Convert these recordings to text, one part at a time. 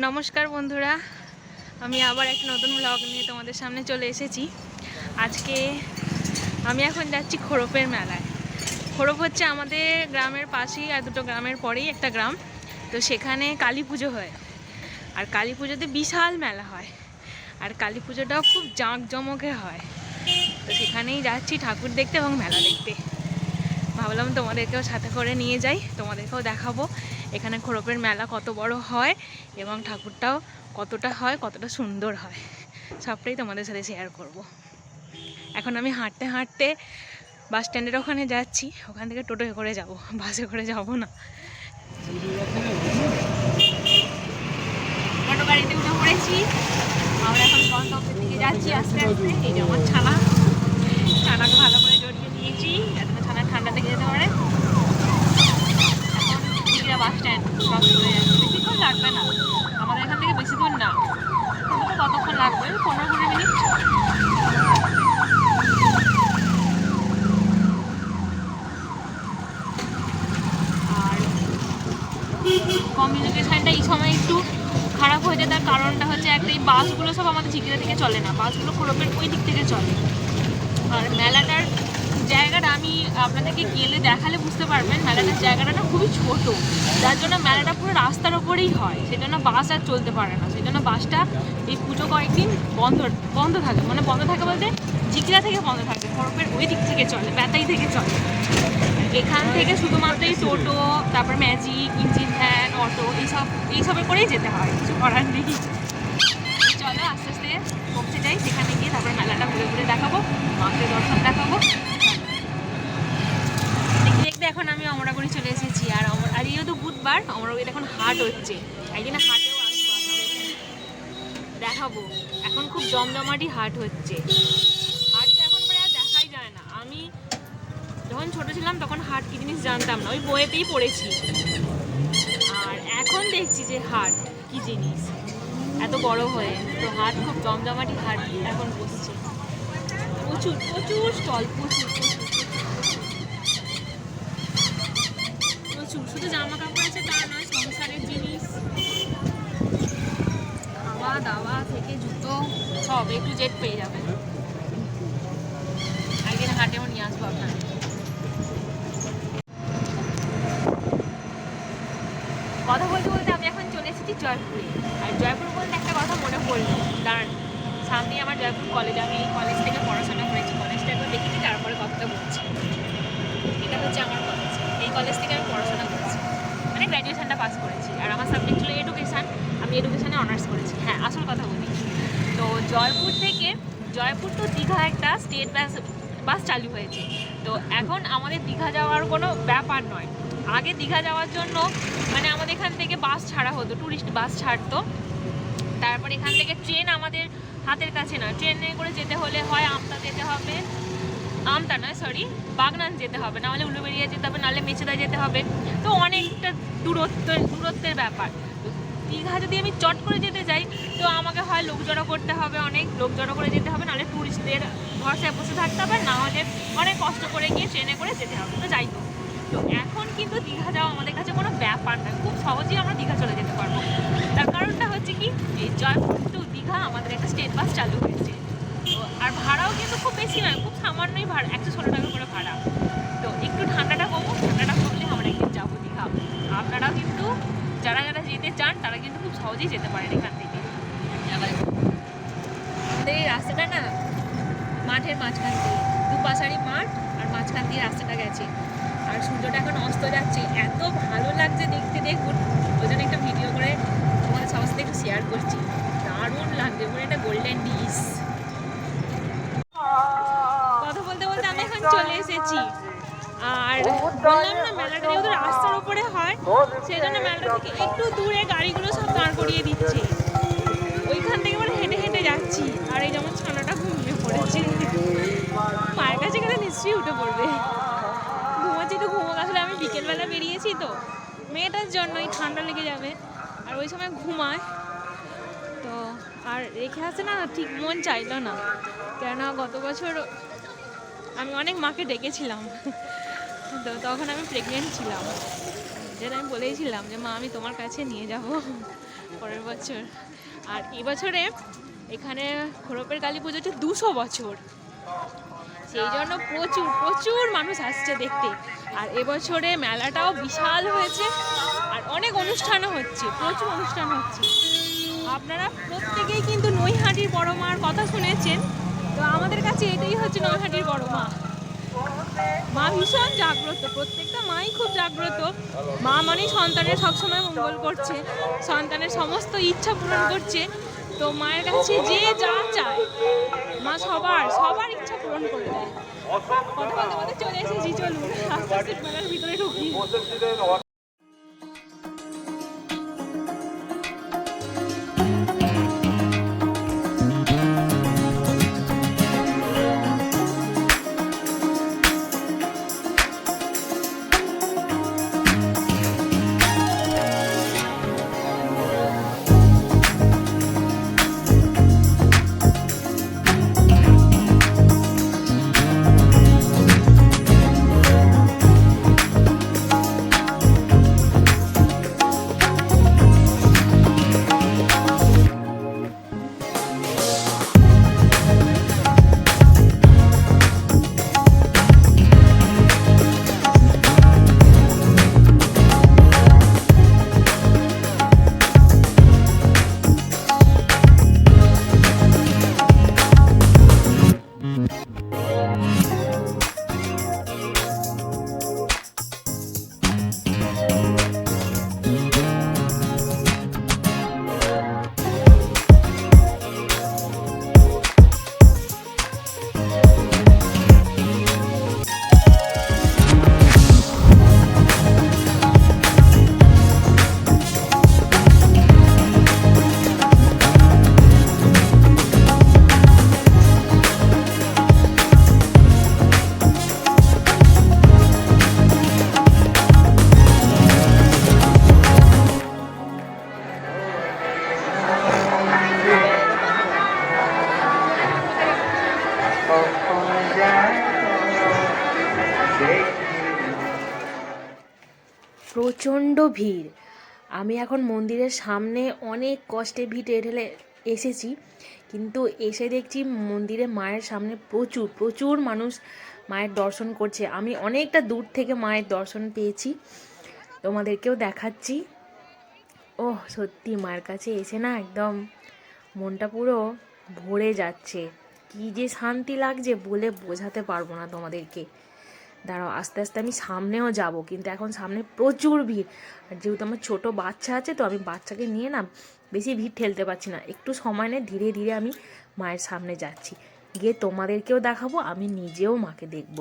নমস্কার বন্ধুরা, আমি আবার একটা নতুন ব্লগ নিয়ে তোমাদের সামনে চলে এসেছি। আজকে আমি এখন যাচ্ছি খোরপের মেলায়। খোরপ হচ্ছে আমাদের গ্রামের পাশেই আর দুটো গ্রামের পরেই একটা গ্রাম, তো সেখানে কালী পুজো হয়। আর কালী পুজোতে বিশাল মেলা হয়। আর কালী পুজোটাও খুব জাঁকজমকে হয়। তো সেখানেই যাচ্ছি ঠাকুর দেখতে এবং মেলা দেখতে। ভাবলাম তোমাদেরকেও সাথে করে নিয়ে যাই, তোমাদেরকেও দেখাবো। এখানে খোরপের মেলা কত বড় হয় এবং ঠাকুরটাও কতটা হয়, কতটা সুন্দর হয়। সবটাই তোমাদের সাথে শেয়ার করব। এখন আমি হাঁটতে হাঁটতে বাস স্ট্যান্ডের ওখানে যাচ্ছি। ওখান থেকে টোটোয় করে যাব বাসে করে যাব না। টোটো আমরা এখন গন্তব্যের দিকে যাচ্ছি আস্তে আস্তে। এই যে আমার ছানা ছানাকে ভালো করে জড়িয়ে দিয়েছি যাতে না ছানা ঠান্ডা থেকে যেতে পারে এখন দিঘা বাস স্ট্যান্ড ক্রস করে যাচ্ছি বেশিক্ষণ লাগবে না। আমাদের এখান থেকে বেশি না। কিন্তু কতক্ষণ লাগবে? পনেরো কুড়ি মিনিট। কমিউনিকেশনটা এই সময় একটু খারাপ হয়ে যায়। তার কারণটা হচ্ছে একটা, এই বাসগুলো সব আমাদের চিকিৎসা থেকে চলে না। বাসগুলো খোরপের ওই দিক থেকে চলে। আর মেলাটার জায়গাটা আমি আপনাদেরকে গেলে দেখালে বুঝতে পারবেন, মেলাটার জায়গাটা না খুবই ছোট। যার জন্য মেলাটা পুরো রাস্তার ওপরেই হয় সেই জন্য বাস আর চলতে পারে না। সেই জন্য বাসটা এই পুজো কয়েকদিন বন্ধ বন্ধ থাকে। মানে বন্ধ থাকে বলতে ঝিকিরা থেকে বন্ধ থাকে খড়পের ওই দিক থেকে চলে, বেতাই থেকে চলে। এখান থেকে শুধুমাত্র এই টোটো, তারপর ম্যাজিক, ইঞ্জিন ভ্যান অটো, এইসব এইসবে করেই যেতে হয়, কিছু করার নেই। চলো আস্তে আস্তে পৌঁছে যাই, সেখানে গিয়ে তারপর মেলাটা ঘুরে ঘুরে দেখাবো, মাকে দর্শন দেখাবো দেখতে দেখতে এখন আমি অমরাগুড়ি চলে এসেছি আর অমর আর যেহেতু বুধবার অমরাগুড়িতে এখন হাট হচ্ছে। একদিন হাটেও আসব দেখাবো। এখন খুব জমজমাটি হাট হচ্ছে। হাটটা এখন প্রায় দেখাই যায় না। আমি যখন ছোট ছিলাম তখন হাট কি জিনিস জানতাম না। ওই বইয়েতেই পড়েছি। আর এখন দেখছি যে হাট কি জিনিস। এত বড় হয়ে। তো হাট খুব জমজমাটি হাট এখন বসছে। প্রচুর প্রচুর স্টল, প্রচুর প্রচুর প্রচুর। শুধু জামা কাপড় আছে তা নয় সংসারের জিনিস খাওয়া দাওয়া থেকে জুতো সব একটু জেট পেয়ে যাবেন একদিন হাটেও নিয়ে আসব আপনার কথা বলতে বলতে আমি এখন চলে এসেছি জয়পুরে। আর জয়পুর বলতে একটা কথা মনে পড়ল। দাঁড়ান সামনে আমার জয়পুর কলেজ আমি এই কলেজ থেকে পড়াশোনা করেছি। কলেজটা একবার দেখেছি, তারপরে কথাটা বলছি। এটা হচ্ছে আমার কলেজ এই কলেজ থেকে আমি পড়াশোনা করেছি। মানে গ্র্যাজুয়েশনটা পাস করেছি। আর আমার সাবজেক্ট ছিল এডুকেশান আমি এডুকেশানে অনার্স করেছি। হ্যাঁ আসল কথা বলি। তো জয়পুর থেকে, জয়পুর তো দীঘা একটা স্টেট বাস বাস চালু হয়েছে। তো এখন আমাদের দীঘা যাওয়ার কোনো ব্যাপার নয়। আগে দীঘা যাওয়ার জন্য মানে আমাদের এখান থেকে বাস ছাড়া হতো ট্যুরিস্ট বাস ছাড়তো। তারপর এখান থেকে ট্রেন আমাদের হাতের কাছে নয় ট্রেনে করে যেতে হলে হয় আমতা যেতে হবে। আমতা নয় সরি বাগনান যেতে হবে। নাহলে উলুবেড়িয়া যেতে হবে, নাহলে মেচেদা যেতে হবে। তো অনেকটা দূরত্ব দূরত্বের ব্যাপার। দীঘা যদি আমি চট করে যেতে চাই তো আমাকে হয় লোক জড়ো করতে হবে অনেক, লোক জড়ো করে যেতে হবে, নাহলে ট্যুরিস্টদের ভরসায় বসে থাকতে হবে, না হলে অনেক কষ্ট করে গিয়ে ট্রেনে করে যেতে হবে। তো যাই হোক। তো এখন কিন্তু দীঘা যাওয়া আমাদের কাছে কোনো ব্যাপার না, খুব সহজেই আমরা দীঘা চলে যেতে পারব। তার কারণটা হচ্ছে কি, এই জয়পুর টু দীঘা আমাদের একটা স্টেট বাস চালু হয়েছে। তো আর ভাড়াও কিন্তু খুব বেশি নয়, খুব সামান্যই ভাড়া, একশো ষোলো টাকা করে ভাড়া তো একটু ঠান্ডাটা কমুক ঠান্ডাটা কমলে আমরা একদিন যাব দীঘা আপনারাও কিন্তু যারা যারা যেতে চান তারা কিন্তু সহজেই যেতে পারেন এখান থেকে আমাদের এই রাস্তাটা না মাঠের মাঝখান দিয়ে দুপাশারি মাঠ আর মাঝখান দিয়ে রাস্তাটা গেছে। আর সূর্যটা এখন অস্ত যাচ্ছে। এত ভালো লাগছে দেখতে, দেখুন। ওই জন্য একটা ভিডিও করে তোমাদের সবার সাথে একটু শেয়ার করছি। দারুণ লাগবে পুরো একটা গোল্ডেন ডিস বললাম রাস্তার উপরে হয় সেই জন্য মেলাটা থেকে একটু দূরে গাড়িগুলো সব দাঁড় করিয়ে দিচ্ছে। ওইখান থেকে মানে হেঁটে হেঁটে যাচ্ছি, আর এই যেমন ছানাটা ঘুমিয়ে পড়েছে। মায়ের কাছে গেলে নিশ্চয়ই উঠে পড়বে। ঘুমাচ্ছি তো ঘুমো আসলে আমি বিকেলবেলা বেরিয়েছি তো। মেয়েটার জন্যই ঠান্ডা লেগে যাবে, আর ওই সময় ঘুমায়। তো, আর রেখে আসে না ঠিক মন চাইলো না। কেননা গত বছর আমি অনেক মাকে ডেকেছিলাম। তো তখন আমি প্রেগনেন্ট ছিলাম। যেটা আমি বলেইছিলাম যে, মা, আমি তোমার কাছে নিয়ে যাব পরের বছর। আর এবছরে এখানে খোরপের কালী পুজো হচ্ছে দুশো বছর। সেই জন্য প্রচুর প্রচুর মানুষ আসছে দেখতে। আর এবছরে মেলাটাও বিশাল হয়েছে। আর অনেক অনুষ্ঠানও হচ্ছে, প্রচুর অনুষ্ঠান হচ্ছে। আপনারা প্রত্যেকেই কিন্তু নৈহাটির বড় মার কথা শুনেছেন। তো আমাদের কাছে এটাই হচ্ছে নৈহাটির বড় মা। মা ভীষণ জাগ্রত, প্রত্যেকটা মাই খুব জাগ্রত। মা মানেই সন্তানের সবসময় মঙ্গল করছে, সন্তানের সমস্ত ইচ্ছা পূরণ করছে। তো মায়ের কাছে যে যা চায়, মা সবার সবার ইচ্ছা পূরণ করে দেয়। কথা বলতে বলতে চলে এসেছি, চলুন ভিতরে ঢুকি। প্রচণ্ড ভিড়। আমি এখন মন্দিরের সামনে অনেক কষ্টে ভিড়ে ঠেলে এসেছি, কিন্তু এসে দেখছি মন্দিরে মায়ের সামনে প্রচুর প্রচুর মানুষ মায়ের দর্শন করছে। আমি অনেকটা দূর থেকে মায়ের দর্শন পেয়েছি। তোমাদেরকেও দেখাচ্ছি। ও সত্যি মায়ের কাছে এসে না একদম মনটা পুরো ভরে যাচ্ছে। কী যে শান্তি লাগছে বলে বোঝাতে পারব না তোমাদেরকে। দাঁড়াও, আস্তে আস্তে আমি সামনেও যাব, কিন্তু এখন সামনে প্রচুর ভিড়। আর যেহেতু আমার ছোটো বাচ্চা আছে, তো আমি বাচ্চাকে নিয়ে না বেশি ভিড় ঠেলতে পারছি না। একটু সময় নিয়ে ধীরে ধীরে আমি মায়ের সামনে যাচ্ছি। গিয়ে তোমাদেরকেও দেখাবো, আমি নিজেও মাকে দেখব।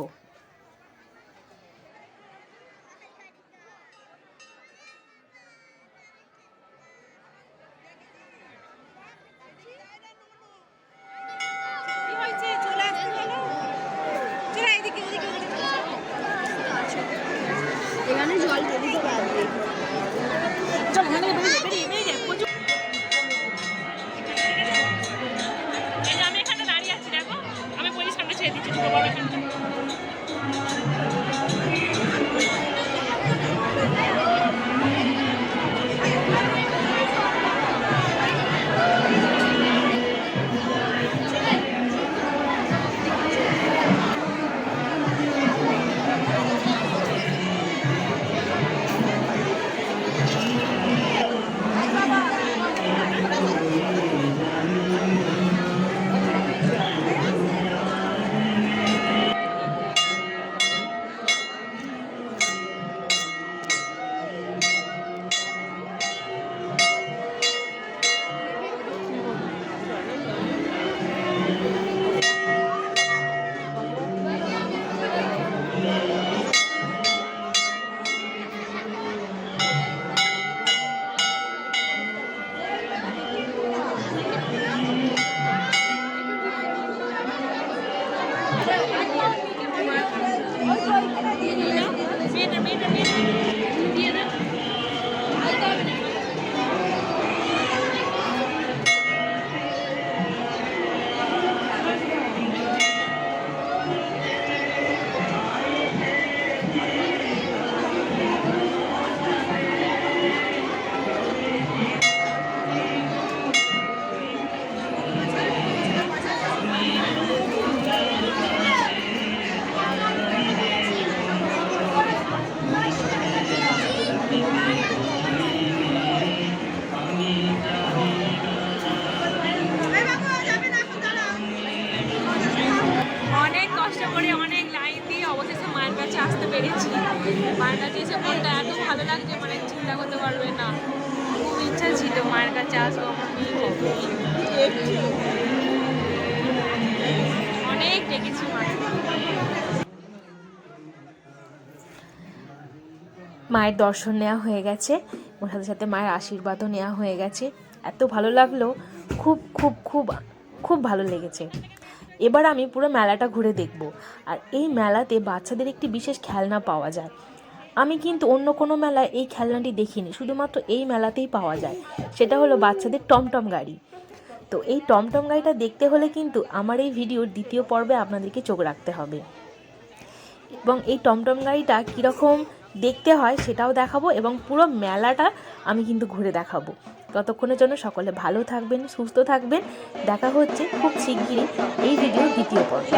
মায়ের দর্শন নেওয়া হয়ে গেছে, ওর সাথে সাথে মায়ের আশীর্বাদও নেওয়া হয়ে গেছে। এত ভালো লাগল, খুব খুব খুব খুব ভালো লেগেছে। এবার আমি পুরো মেলাটা ঘুরে দেখব। আর এই মেলাতে বাচ্চাদের একটি বিশেষ খেলনা পাওয়া যায়। আমি কিন্তু অন্য কোনো মেলায় এই খেলনাটি দেখিনি, শুধুমাত্র এই মেলাতেই পাওয়া যায়। সেটা হলো বাচ্চাদের টমটম গাড়ি। তো এই টমটম গাড়িটা দেখতে হলে কিন্তু আমার এই ভিডিওর দ্বিতীয় পর্বে আপনাদেরকে চোখ রাখতে হবে। এবং এই টমটম গাড়িটা কীরকম দেখতে হয় সেটাও দেখাবো এবং পুরো মেলাটা আমি কিন্তু ঘুরে দেখাবো। ততক্ষণের জন্য সকলে ভালো থাকবেন, সুস্থ থাকবেন। দেখা হচ্ছে খুব শিগগিরই এই ভিডিওর দ্বিতীয় পর্ব।